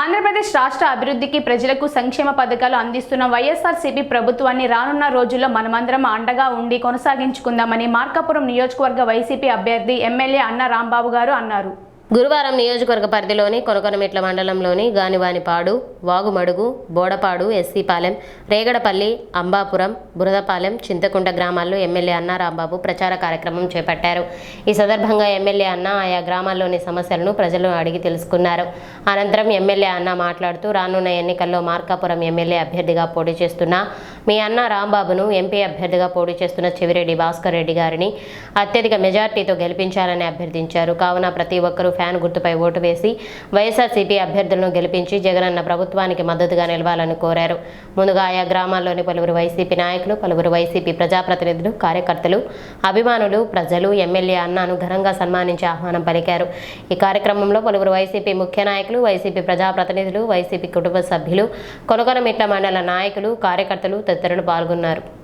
ఆంధ్రప్రదేశ్ రాష్ట్ర అభివృద్ధికి ప్రజలకు సంక్షేమ పథకాలు అందిస్తున్న వైఎస్ఆర్సీపీ ప్రభుత్వాన్ని రానున్న రోజుల్లో మనమందరం అండగా ఉండి కొనసాగించుకుందామని మార్కాపురం నియోజకవర్గ వైసీపీ అభ్యర్థి ఎమ్మెల్యే అన్న రాంబాబు గారు అన్నారు. గురువారం నియోజకవర్గ పరిధిలోని కొనకొనమిట్ల మండలంలోని గానివానిపాడు వాగుమడుగు బోడపాడు ఎస్సీపాలెం రేగడపల్లి అంబాపురం బురదపాలెం చింతకుంట గ్రామాల్లో ఎమ్మెల్యే అన్నా రాంబాబు ప్రచార కార్యక్రమం చేపట్టారు. ఈ సందర్భంగా ఎమ్మెల్యే అన్న ఆయా గ్రామాల్లోని సమస్యలను ప్రజలు అడిగి తెలుసుకున్నారు. అనంతరం ఎమ్మెల్యే అన్న మాట్లాడుతూ రానున్న ఎన్నికల్లో మార్కాపురం ఎమ్మెల్యే అభ్యర్థిగా పోటీ చేస్తున్న మీ అన్న రాంబాబును ఎంపీ అభ్యర్థిగా పోటీ చేస్తున్న చెవిరెడ్డి భాస్కర్ రెడ్డి గారిని అత్యధిక మెజార్టీతో గెలిపించాలని అభ్యర్థించారు. కావున ప్రతి ఒక్కరూ ఫ్యాన్ గుర్తుపై ఓటు వేసి వైఎస్ఆర్సీపీ అభ్యర్థులను గెలిపించి జగనన్న ప్రభుత్వానికి మద్దతుగా నిలవాలని కోరారు. ముందుగా ఆయా గ్రామాల్లోని పలువురు వైసీపీ నాయకులు పలువురు వైసీపీ ప్రజాప్రతినిధులు కార్యకర్తలు అభిమానులు ప్రజలు ఎమ్మెల్యే అన్నాను ఘనంగా సన్మానించి ఆహ్వానం పలికారు. ఈ కార్యక్రమంలో పలువురు వైసీపీ ముఖ్య నాయకులు వైసీపీ ప్రజాప్రతినిధులు వైసీపీ కుటుంబ సభ్యులు కొనకొనమిట్ల మండల నాయకులు కార్యకర్తలు తదితరులు పాల్గొన్నారు.